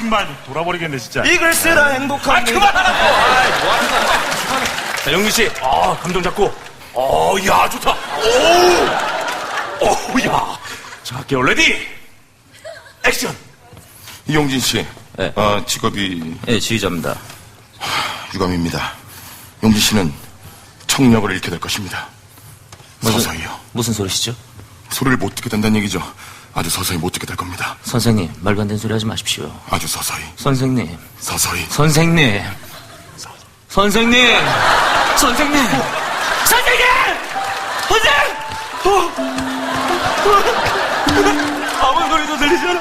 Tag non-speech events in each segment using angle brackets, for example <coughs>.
정말 돌아버리겠네 진짜. 이글 쓰라 아 행복합니다. 그만하라고. 아이, 뭐 하는 거야? 자 영민 씨, 아 감정 잡고. 어, 야 좋다. 오, 오, 야. 자 할게요. 레디, 액션. 이용진 씨, 네. 어, 직업이 예, 지휘자입니다. 유감입니다. 용진 씨는 청력을 잃게 될 것입니다. 서서히요. 무슨 소리시죠? 소리를 못 듣게 된다는 얘기죠. 아주 서서히 못 듣게 될 겁니다. 선생님, 말도 안 되는 소리 하지 마십시오. 아주 서서히, 선생님, 서서히. 선생님, 선생님, 선생님, 선생님! 아무 소리도 들리지 않아.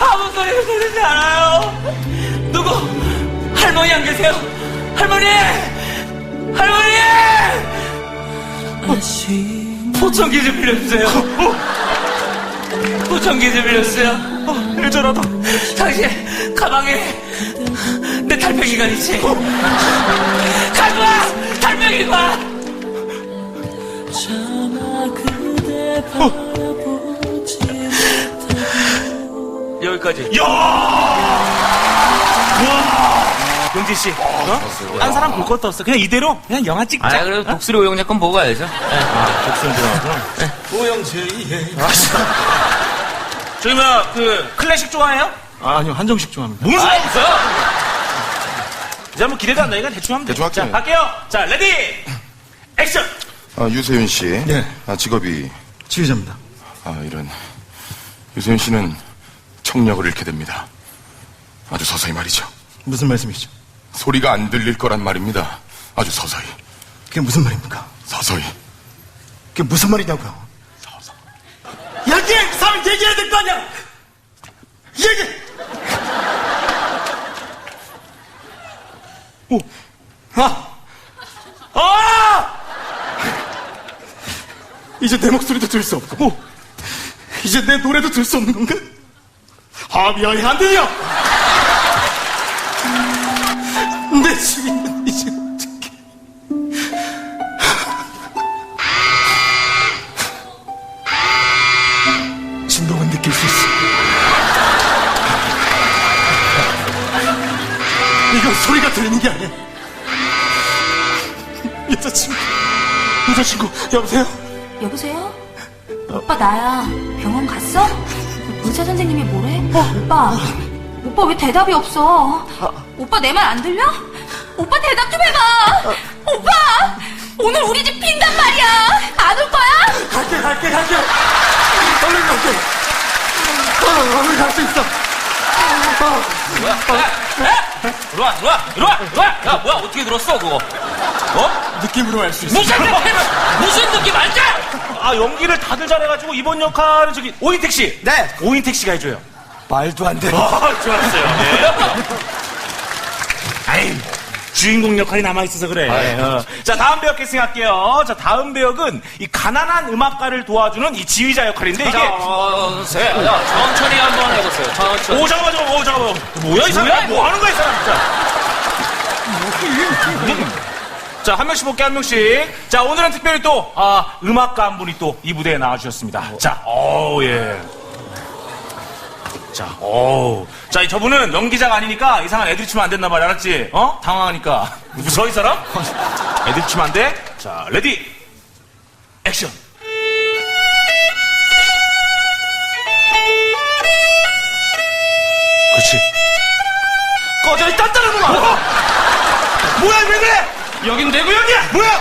아무 소리도 들리지 않아요. 누구? 할머니 안 계세요? 할머니! 할머니! 포청기 좀 빌려주세요. 포청기 좀 빌려주세요. 일절하다. 당신 가방에 내 달팽이가 있지? 가져와 달팽이가! 여기까지. 영진 씨, 어? 딴 사람 볼 것도 없어. 그냥 이대로 그냥 영화 찍자. 아, 그래도 독수리 오영약건 보고 가야죠. 독선 드라마. 오영재의 저희 뭐야 그 클래식 좋아해요? 아, 아니요 한정식 좋아합니다. 무슨 아, 없어요? 이제 뭐 기대도 안 나니까 대충 하면 돼. 대충 할게요. 자, 갈게요. 자, 레디, 액션. 아, 유세윤 씨, 네. 아, 직업이 지휘자입니다. 아, 이런. 유세윤 씨는 청력을 잃게 됩니다. 아주 서서히 말이죠. 무슨 말씀이시죠? 소리가 안 들릴 거란 말입니다. 아주 서서히, 그게 무슨 말입니까? 서서히. 그게 무슨 말이냐고요? 얘기! 사람 얘기해야 될 거 아니야! 얘기! 오! 아! 아! 이제 내 목소리도 들을 수 없고, 이제 내 노래도 들을 수 없는 건가? 아, 미안해, 안 들려! 내 주인은 이제 어떻게. 진동은 느낄 수 있어. 이건 소리가 들리는 게 아니야. 여자친구, 여자친구, 여보세요? 여보세요? 오빠 나야. 병원 갔어? 의사 선생님이 뭐래? 오빠. 오빠 왜 대답이 없어? 오빠 내 말 안 들려? 오빠 대답 좀 해봐. 오빠. 오늘 우리 집 빈단 말이야. 안 올 거야? 갈게, 갈게, 갈게. 얼른 갈게. 어, 얼른 갈 수 있어. 들어와, 들어와, 들어와, 들어와! 야, 뭐야, 어떻게 들었어, 그거? 어? 느낌으로 알수 있어. 무슨 느낌, 무슨 느낌 알지? 아, 연기를 다들 잘해가지고 이번 역할은 저기 오인택 씨. 네. 오인택 씨가 해줘요. 말도 안 돼. 아, 좋았어요. 네. 아이, 주인공 역할이 남아있어서 그래. 어. 자, 다음 배역 캐스팅할게요. 자, 다음 배역은 이 가난한 음악가를 도와주는 이 지휘자 역할인데 이게. 어, 세, 야, 천천히 한번 해보세요, 천천히. 오, 잠깐만, 잠깐만, 오, 잠깐만. 뭐야, 이 사람? 뭐 하는 거야, 이 사람, 진짜. 음. 자, 한 명씩 볼게, 한 명씩. 자, 오늘은 특별히 또, 아, 음악가 한 분이 또 이 무대에 나와주셨습니다. 자, 어 예. 자, 어 자, 이 저분은 연기자가 아니니까 이상한 애들 치면 안 된단 말이야, 알았지? 어? 당황하니까. <laughs> 무서워, 이 사람? <laughs> 애들 치면 안 돼? 자, 레디, 액션. 그렇지. 꺼져, 이 딴따른 놈아! <laughs> 뭐야, 왜 그래? 여긴 내 구역이야! 뭐야?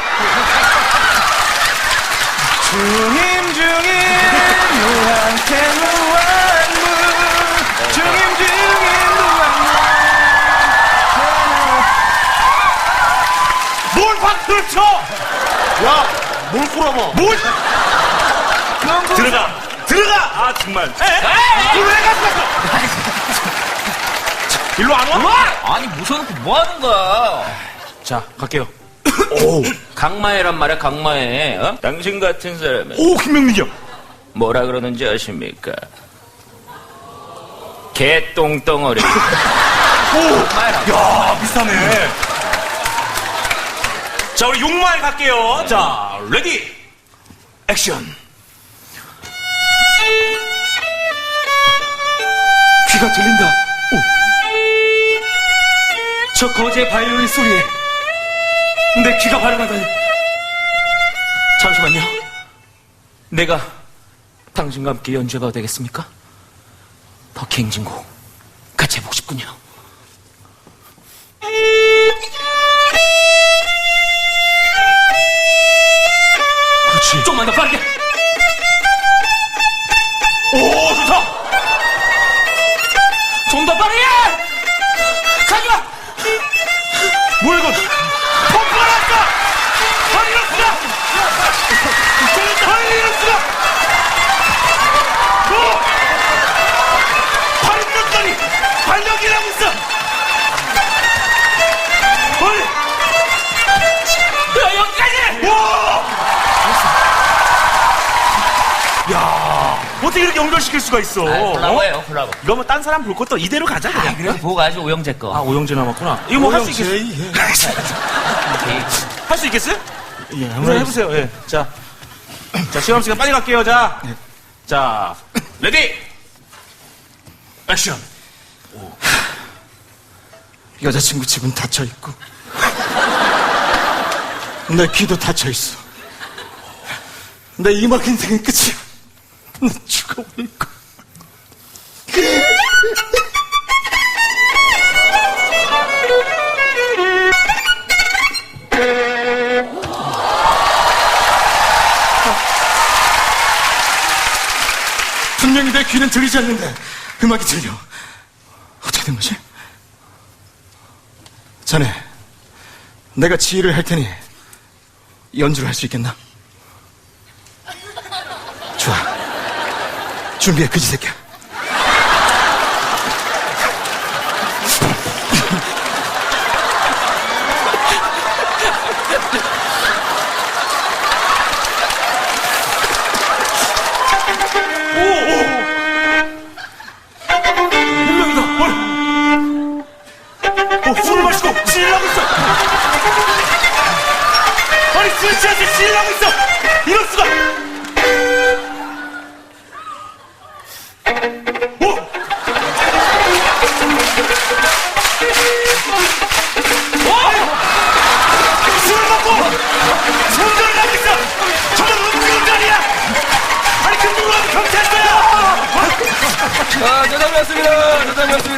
중임 중임 누한테 쳐? 야, 뭘 꼬라봐? 뭘? 들어가, 들어가! 아, 정말. 에? 왜 갔어? <laughs> 일로 안 와? 아니, 무서워놓고 뭐 하는 거야? 자, 갈게요. <coughs> 강마애란 말이야, 강마애. 어? 당신 같은 사람은 오, 김명민이요. 뭐라 그러는지 아십니까? 개똥덩어리. <laughs> 야, 비슷하네. 자, 우리 용마에 갈게요. 자, 레디, 액션. 귀가 들린다. 오. 저 거지의 바이올린 소리에 내 귀가 반응하다니. 잠시만요. 내가 당신과 함께 연주해봐도 되겠습니까? 더 갱진곡 같이 해보고 싶군요. 좀만 더 빠르게. 야, 어떻게 이렇게 연결시킬 수가 있어? 어? 콜라보예요, 콜라보. 이거 뭐 딴 사람 볼 것도 이대로 가자 그냥. 그래, 보고 가야지, 오영재 거. 아 오영재 남았구나. 이거 뭐 할수 있겠어? 오영재, <laughs> 할수 있겠어요? 예, 한번 해보세요. 예. 자, 자 시험 시간 빨리 갈게요. 자, 자, 레디, 액션. 여자친구 집은 닫혀 있고 <laughs> 내 귀도 닫혀 있어. 내 이막 인생은 끝이야. 나 죽어버릴 거야. 분명히 내 귀는 들리지 않는데 음악이 들려. 어떻게 된 거지? 자네, 내가 지휘를 할 테니 연주를 할 수 있겠나? 좋아. 준비해, 그지 새끼야. Thank you.